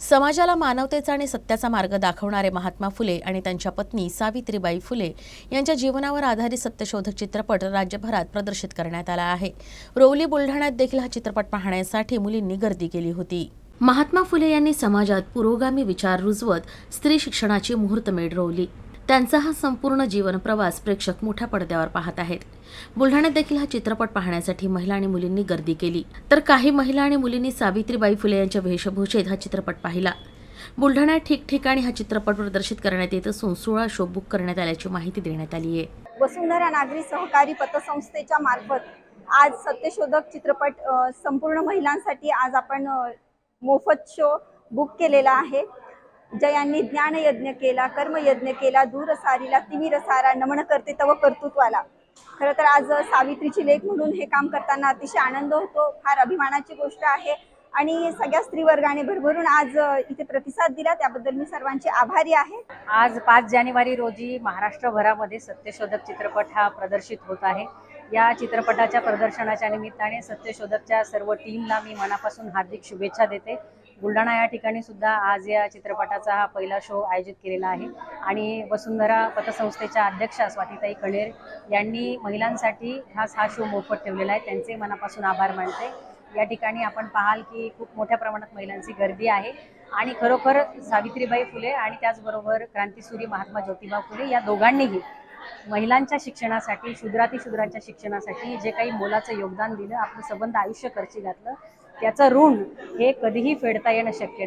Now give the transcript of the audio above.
समाजाला मानवतेचा आणि सत्याचा मार्ग दाखवणारे महात्मा फुले आणि त्यांच्या पत्नी सावित्रीबाई फुले यांच्या जीवनावर आधारित सत्यशोधक चित्रपट राज्यभरात प्रदर्शित करण्यात आला आहे. रोवली बुलढाण्यात देखील हा चित्रपट पाहण्यासाठी मुलींनी गर्दी केली होती. महात्मा फुले यांनी समाजात पुरोगामी विचार रुजवत स्त्री शिक्षणाची मुहूर्तमेढ रोवली. त्यांचा हा संपूर्ण जीवन प्रवास प्रेक्षक मोठ्या पडद्यावर पाहत आहेत. बुलढाण्यात देखील हा चित्रपट पाहण्यासाठी महिला आणि मुलींनी गर्दी केली. तर काही महिला आणि मुलींनी सावित्रीबाई फुले यांच्या वेशभूषेत हा चित्रपट पाहिला. बुलढाण्यात ठिकठिकाणी हा चित्रपट प्रदर्शित करण्यात येत असून सोळा शो बुक करण्यात आल्याची माहिती देण्यात आली आहे. वसुंधरा नागरी सहकारी पतसंस्थेच्या मार्फत आज सत्यशोधक चित्रपट संपूर्ण महिलांसाठी आज आपण मोफत शो बुक केलेला आहे. जयांनी ज्ञानयज्ञ केला कर्मयज्ञ केला दूर सारीला तिमिर सारा नमन करते तव कर्तृत्वाला. खरं तर आज सावित्रीची लेख म्हणून हे काम करताना अतिशय आनंद होतो. फार अभिमानाची गोष्ट आहे. आणि सगळ्या स्त्रीवर्गाने भरभरून आज इथे प्रतिसाद दिला. त्याबद्दल मी सर्वांचे आभारी आहे. आज पाच जानेवारी रोजी महाराष्ट्रभरामध्ये सत्यशोधक चित्रपट हा प्रदर्शित होत आहे. या चित्रपटाच्या प्रदर्शनाच्या निमित्ताने सत्यशोधकच्या सर्व टीमला मी मनापासून हार्दिक शुभेच्छा देते. बुलढाणा या ठिकाणी सुद्धा आज या चित्रपटाचा हा पहिला शो आयोजित केलेला आहे. आणि वसुंधरा पतसंस्थेच्या अध्यक्षा स्वातीताई कणेर यांनी महिलांसाठी खास हा शो मोफत ठेवलेला आहे. त्यांचे मनापासून आभार मानते. या ठिकाणी आपण पाहाल की खूप मोठ्या प्रमाणात महिलांची गर्दी आहे आणि खरोखर सावित्रीबाई फुले आणि त्याचबरोबर क्रांतीसूरी महात्मा ज्योतिबा फुले या दोघांनीही महिलांच्या शिक्षणासाठी शूद्रातिशूद्रांच्या शिक्षणासाठी जे काही मोलाचं योगदान दिलं आपलं सबंध आयुष्य खर्ची घातलं त्याचं ऋण हे कधीही फेडता येणं शक्य